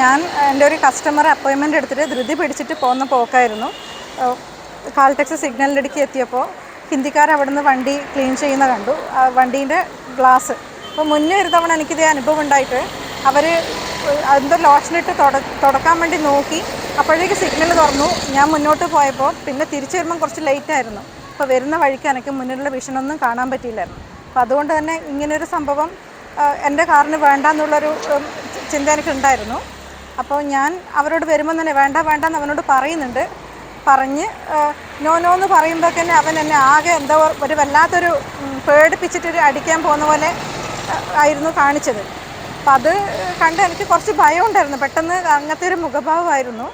ഞാൻ എന്റെ ഒരു കസ്റ്റമർ അപ്പോയിൻമെന്റ് എടുത്തിട്ട് ധൃതി പിടിച്ചിട്ട് പോകുന്ന പോക്കായിരുന്നു. കാൽടെക്സ് സിഗ്നലിന്റെ എത്തിയപ്പോൾ ഹിന്ദിക്കാർ അവിടെ നിന്ന് വണ്ടി ക്ലീൻ ചെയ്യുന്ന കണ്ടു. വണ്ടീന്റെ ഗ്ലാസ് അപ്പോൾ മുന്നേ ഒരു തവണ എനിക്കിതേ അനുഭവം ഉണ്ടായിട്ട് അവർ എന്തോ ലോഷനിട്ട് തുട തുടക്കാൻ വേണ്ടി നോക്കി. അപ്പോഴേക്ക് സിഗ്നൽ തുറന്നു. ഞാൻ മുന്നോട്ട് പോയപ്പോൾ പിന്നെ തിരിച്ചു വരുമ്പം കുറച്ച് ലേറ്റ് ആയിരുന്നു. അപ്പോൾ വരുന്ന വഴിക്ക് എനിക്ക് മുന്നിലുള്ള വിഷനൊന്നും കാണാൻ പറ്റിയില്ലായിരുന്നു. അപ്പോൾ അതുകൊണ്ട് തന്നെ ഇങ്ങനൊരു സംഭവം എന്റെ കാറിന് വേണ്ട എന്നുള്ളൊരു ചിന്ത എനിക്കുണ്ടായിരുന്നു. അപ്പോൾ ഞാൻ അവരോട് വരുമ്പോൾ തന്നെ വേണ്ട വേണ്ട എന്ന് അവനോട് പറയുന്നുണ്ട്. പറഞ്ഞ് നോ നോ എന്ന് പറയുമ്പോൾ തന്നെ അവൻ എന്നെ ആകെ എന്തോ ഒരു വല്ലാത്തൊരു പേടിപ്പിച്ചിട്ടൊരു അടിക്കാൻ പോകുന്ന പോലെ ആയിരുന്നു കാണിച്ചത്. അപ്പം അത് കണ്ട് എനിക്ക് കുറച്ച് ഭയം ഉണ്ടായിരുന്നു. പെട്ടെന്ന് അങ്ങനത്തെ ഒരു മുഖഭാവമായിരുന്നു.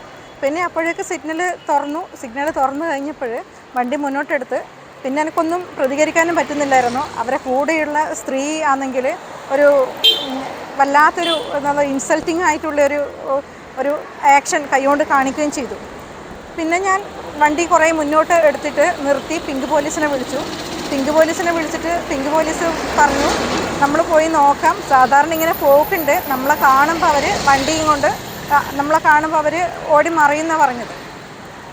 പിന്നെ അപ്പോഴേക്ക് സിഗ്നൽ തുറന്നു. സിഗ്നൽ തുറന്നു കഴിഞ്ഞപ്പോൾ വണ്ടി മുന്നോട്ടെടുത്ത് പിന്നെ എനിക്കൊന്നും പ്രതികരിക്കാനും പറ്റുന്നില്ലായിരുന്നു. അവരെ കൂടെയുള്ള സ്ത്രീ ആണെങ്കിൽ ഒരു വല്ലാത്തൊരു എന്താ ഇൻസൾട്ടിങ് ആയിട്ടുള്ളൊരു ഒരു ആക്ഷൻ കൈകൊണ്ട് കാണിക്കുകയും ചെയ്തു. പിന്നെ ഞാൻ വണ്ടി കുറേ മുന്നോട്ട് എടുത്തിട്ട് നിർത്തി പിങ്ക് പോലീസിനെ വിളിച്ചു. പിങ്ക് പോലീസിനെ വിളിച്ചിട്ട് പിങ്ക് പോലീസ് പറഞ്ഞു നമ്മൾ പോയി നോക്കാം. സാധാരണ ഇങ്ങനെ പോക്കുണ്ട്. നമ്മളെ കാണുമ്പോൾ അവർ വണ്ടിയും കൊണ്ട് നമ്മളെ കാണുമ്പോൾ അവർ ഓടി മറിയുന്ന പറഞ്ഞത്.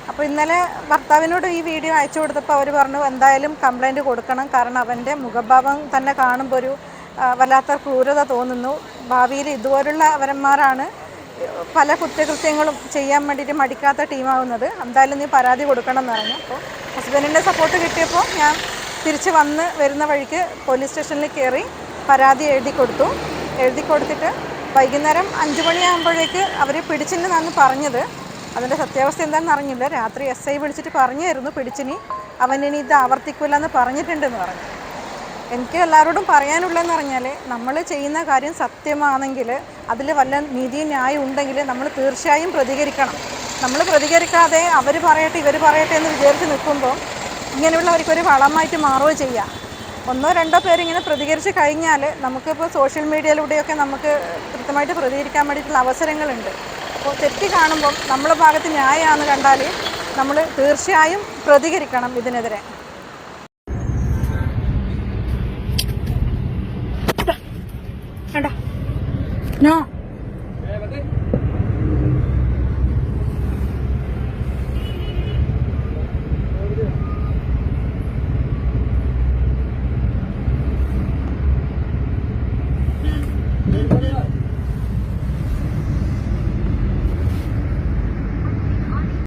അപ്പോൾ ഇന്നലെ ഭർത്താവിനോട് ഈ വീഡിയോ അയച്ചു കൊടുത്തപ്പോൾ അവർ പറഞ്ഞു എന്തായാലും കംപ്ലൈന്റ് കൊടുക്കണം. കാരണം അവന്റെ മുഖഭാവം തന്നെ കാണുമ്പോൾ ഒരു വല്ലാത്ത ക്രൂരത തോന്നുന്നു. ഭാവിയിൽ ഇതുപോലുള്ള അവരന്മാരാണ് പല കുറ്റകൃത്യങ്ങളും ചെയ്യാൻ വേണ്ടിയിട്ട് മടിക്കാത്ത ടീമാവുന്നത്. എന്തായാലും നീ പരാതി കൊടുക്കണം എന്ന് പറഞ്ഞു അപ്പോൾ ഹസ്ബൻഡിന്റെ സപ്പോർട്ട് കിട്ടിയപ്പോൾ ഞാൻ തിരിച്ച് വന്ന് വരുന്ന വഴിക്ക് പോലീസ് സ്റ്റേഷനിൽ കയറി പരാതി എഴുതി കൊടുത്തു. എഴുതി കൊടുത്തിട്ട് വൈകുന്നേരം അഞ്ച് മണിയാകുമ്പോഴേക്ക് അവർ പിടിച്ചില്ലെന്നാണ് പറഞ്ഞത്. അതിന്റെ സത്യാവസ്ഥ എന്താണെന്ന് അറിഞ്ഞില്ല. രാത്രി എസ് ഐ വിളിച്ചിട്ട് പറഞ്ഞായിരുന്നു പിടിച്ചിനി. അവനിനി ഇത് ആവർത്തിക്കില്ല എന്ന് പറഞ്ഞിട്ടുണ്ടെന്ന് പറഞ്ഞു. എനിക്ക് എല്ലാവരോടും പറയാനുള്ളതെന്ന് പറഞ്ഞാൽ നമ്മൾ ചെയ്യുന്ന കാര്യം സത്യമാണെങ്കിൽ അതിൽ വല്ല നീതി ന്യായം ഉണ്ടെങ്കിൽ നമ്മൾ തീർച്ചയായും പ്രതികരിക്കണം. നമ്മൾ പ്രതികരിക്കാതെ അവർ പറയട്ടെ ഇവർ പറയട്ടെ എന്ന് വിചാരിച്ച് നിൽക്കുമ്പോൾ ഇങ്ങനെയുള്ളവർക്കൊരു വളമായിട്ട് മാറുകയോ ചെയ്യാം. ഒന്നോ രണ്ടോ പേരിങ്ങനെ പ്രതികരിച്ച് കഴിഞ്ഞാൽ നമുക്കിപ്പോൾ സോഷ്യൽ മീഡിയയിലൂടെയൊക്കെ നമുക്ക് കൃത്യമായിട്ട് പ്രതികരിക്കാൻ വേണ്ടിയിട്ടുള്ള അവസരങ്ങളുണ്ട്. അപ്പോൾ തെറ്റ് കാണുമ്പം നമ്മളെ ഭാഗത്ത് ന്യായമാണെന്ന് കണ്ടാൽ നമ്മൾ തീർച്ചയായും പ്രതികരിക്കണം ഇതിനെതിരെ. ഏട്ടാ നോ.